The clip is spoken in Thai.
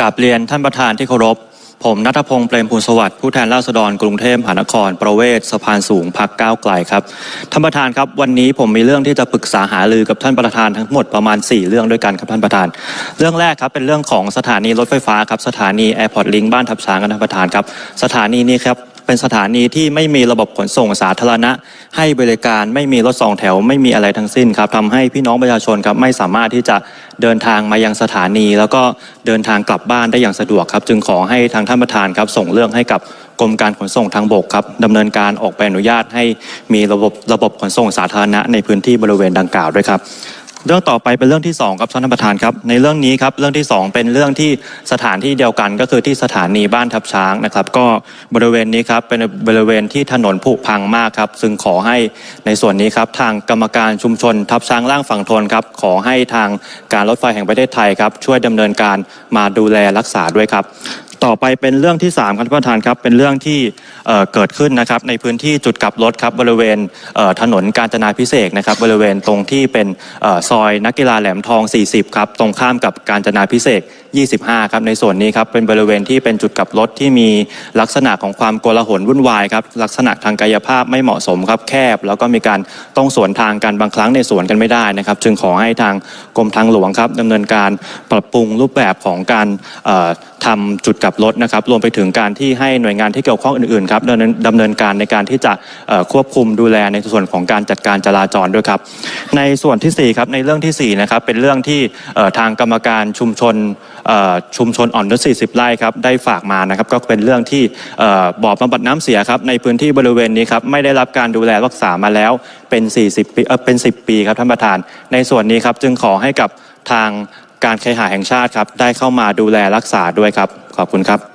กับเรียนท่านประธานที่เคารพ ผมนัทพงศ์เปรมภูลสวัสดิ์ผู้แทนราษฎรกรุงเทพมหานคร ประเวศสะพานสูงพักก้าวไกลครับ ท่านประธานครับ วันนี้ผมมีเรื่องที่จะปรึกษาหารือกับท่านประธานทั้งหมดประมาณ 4 เรื่องด้วยกันครับท่านประธาน เรื่องแรกครับเป็นเรื่องของสถานีรถไฟฟ้าครับสถานีแอร์พอร์ตลิงบ้านทับช้างครับท่านประธานครับ สถานีนี้ครับ เป็นสถานีที่ไม่มีระบบขนส่งสาธารณะ ให้บริการไม่มีรถสองแถว ไม่มีอะไรทั้งสิ้นครับทำให้พี่น้องประชาชนครับไม่สามารถที่จะเดินทางมายังสถานี แล้วก็เดินทางกลับบ้านได้อย่างสะดวกครับ จึงขอให้ทางท่านประธานครับส่งเรื่องให้กับกรมการขนส่งทางบกครับดำเนินการออกใบอนุญาตให้มีระบบระบบขนส่งสาธารณะในพื้นที่บริเวณดังกล่าวด้วยครับ เรื่องต่อไปเป็นเรื่องที่2ครับท่านประธานครับในเรื่องนี้ครับเรื่องที่ 2 เป็นเรื่องที่สถานที่เดียวกันก็คือที่สถานีบ้านทับช้างนะครับ ก็บริเวณนี้ครับเป็นบริเวณที่ถนนผุพังมากครับ ซึ่งขอให้ในส่วนนี้ครับทางกรรมการชุมชนทับช้างล่างฝั่งทนครับขอให้ทางการรถไฟแห่งประเทศไทยครับช่วยดำเนินการมาดูแลรักษาด้วยครับ ต่อไปเป็นเรื่องที่3ครับท่านประธานครับเป็นเรื่องที่เกิดขึ้นนะครับในพื้นที่จุดกลับรถครับบริเวณถนนกาญจนาพิเศษนะครับบริเวณตรงที่เป็นซอยนักกีฬาแหลมทอง 40 ครับตรงข้ามกับกาญจนาพิเศษ 25 ครับในส่วนนี้ครับเป็นบริเวณที่เป็นจุดกลับรถที่มีลักษณะของความโกลาหลวุ่นวายครับลักษณะทางกายภาพไม่เหมาะสมครับแคบ แล้วก็มีการต้องสวนทางกันบางครั้งในสวนกันไม่ได้นะครับ จึงขอให้ทางกรมทางหลวงครับดำเนินการปรับปรุงรูปแบบของการ ทำจุดกลับรถนะครับ รวมไปถึงการที่ให้หน่วยงานที่เกี่ยวข้องอื่นๆครับดำเนินดำเนินการในการที่จะควบคุมดูแลในส่วนของการจัดการจราจรด้วยครับ ในส่วนที่สี่ครับในเรื่องที่สี่นะครับเป็นเรื่องที่ทางกรรมการชุมชนชุมชนอ่อนนุช40 ไร่ครับได้ฝากมานะครับก็เป็นเรื่องที่เอ่อบ่อบำบัดน้ำเสียครับในพื้นที่บริเวณนี้ครับไม่ได้รับการดูแลรักษามาแล้วเป็น 40 ปีเออเป็น 10 ปีครับท่านประธาน ในส่วนนี้ครับจึงขอให้กับทาง การเคหะแห่งชาติครับ ได้เข้ามาดูแลรักษาด้วยครับ ขอบคุณครับ